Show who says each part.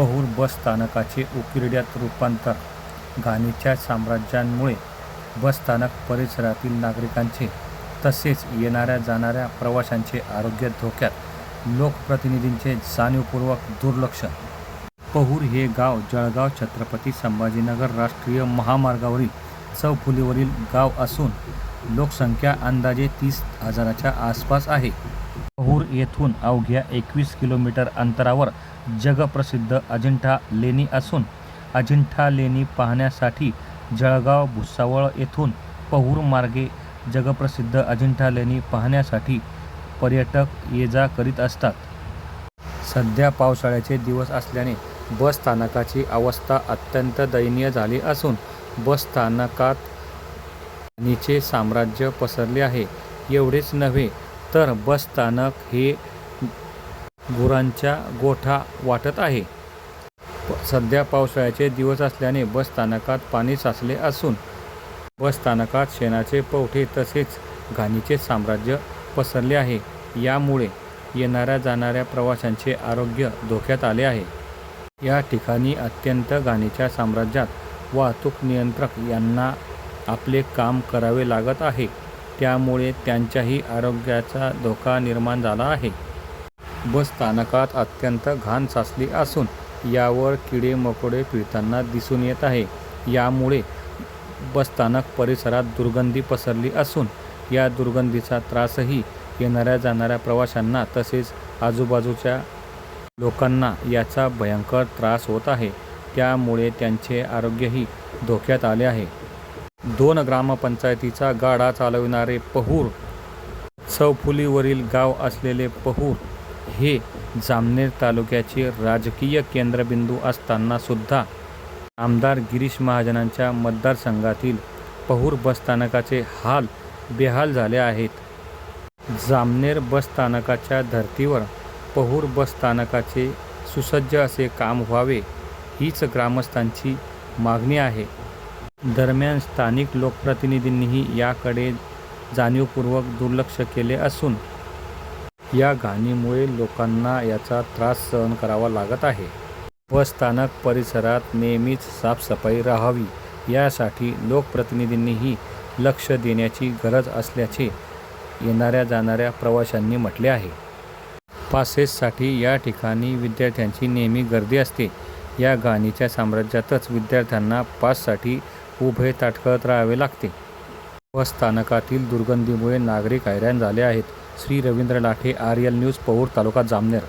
Speaker 1: पहूर बस स्थानकाचे उकिरड्यात रूपांतर घाणीच्या साम्राज्यांमुळे बसस्थानक परिसरातील नागरिकांचे तसेच येणाऱ्या जाणाऱ्या प्रवाशांचे आरोग्य धोक्यात लोकप्रतिनिधींचे जाणीवपूर्वक दुर्लक्ष. पहूर हे गाव जळगाव छत्रपती संभाजीनगर राष्ट्रीय महामार्गावरील चौफुलीवरील गाव असून लोकसंख्या अंदाजे तीस हजाराच्या आसपास आहे. पहूर येथून अवघ्या एकवीस किलोमीटर अंतरावर जगप्रसिद्ध अजिंठा लेणी असून अजिंठा लेणी पाहण्यासाठी जळगाव भुसावळ येथून पहूर मार्गे जगप्रसिद्ध अजिंठा लेणी पाहण्यासाठी पर्यटक ये जा करीत असतात. सध्या पावसाळ्याचे दिवस असल्याने बस स्थानकाची अवस्था अत्यंत दयनीय झाली असून बस स्थानकात पाणीचे साम्राज्य पसरले आहे. एवढेच नव्हे तर बस स्थानक हे गुरांच्या गोठा वाटत आहे. सध्या पावसाळ्याचे दिवस असल्याने बस स्थानकात पाणी साचले असून बस स्थानकात शेणाचे पवठे तसेच घाणीचे साम्राज्य पसरले आहे. यामुळे येणाऱ्या जाणाऱ्या प्रवाशांचे आरोग्य धोक्यात आले आहे. या ठिकाणी अत्यंत घाणीच्या साम्राज्यात वाहतूक नियंत्रक यांना आपले काम करावे लागत आहे. त्यामुळे त्यांच्याही आरोग्याचा धोका निर्माण झाला आहे. बस स्थानकात अत्यंत घाण साचली असून यावर किडे मकोडे फिरताना दिसून येत आहे. यामुळे बसस्थानक परिसरात दुर्गंधी पसरली असून या दुर्गंधीचा त्रासही येणाऱ्या जाणाऱ्या प्रवाशांना तसेच आजूबाजूच्या लोकांना याचा भयंकर त्रास होत आहे. त्यामुळे त्यांचे आरोग्यही धोक्यात आले आहे. दोन ग्रामपंचायतीचा गाडा चालविणारे पहूर चौफुलीवरील गाव असलेले पहूर हे जामनेर तालुक्याचे राजकीय केंद्रबिंदू असताना सुद्धा आमदार गिरीश महाजनांच्या मतदारसंघातील पहूर बसस्थानकाचे हाल बेहाल झाले आहेत. जामनेर बसस्थानकाच्या धर्तीवर पहूर बसस्थानकाचे सुसज्ज असे काम व्हावे हीच ग्रामस्थांची मागणी आहे. दरम्यान स्थानिक लोकप्रतिनिधींनीही याकडे जाणीवपूर्वक दुर्लक्ष केले असून या घाणीमुळे लोकांना याचा त्रास सहन करावा लागत आहे. व स्थानक परिसरात नेहमीच साफसफाई राहावी यासाठी लोकप्रतिनिधींनीही लक्ष देण्याची गरज असल्याचे येणाऱ्या जाणाऱ्या प्रवाशांनी म्हटले आहे. पासेससाठी या ठिकाणी विद्यार्थ्यांची नेहमी गर्दी असते. या घाणीच्या साम्राज्यातच विद्यार्थ्यांना पाससाठी उभे ताटकळत राहावे लागते. व स्थानकातील दुर्गंधीमुळे नागरिक हैराण झाले आहेत. Shri Ravindra Lathe R L news पौर तालुका जामनेर.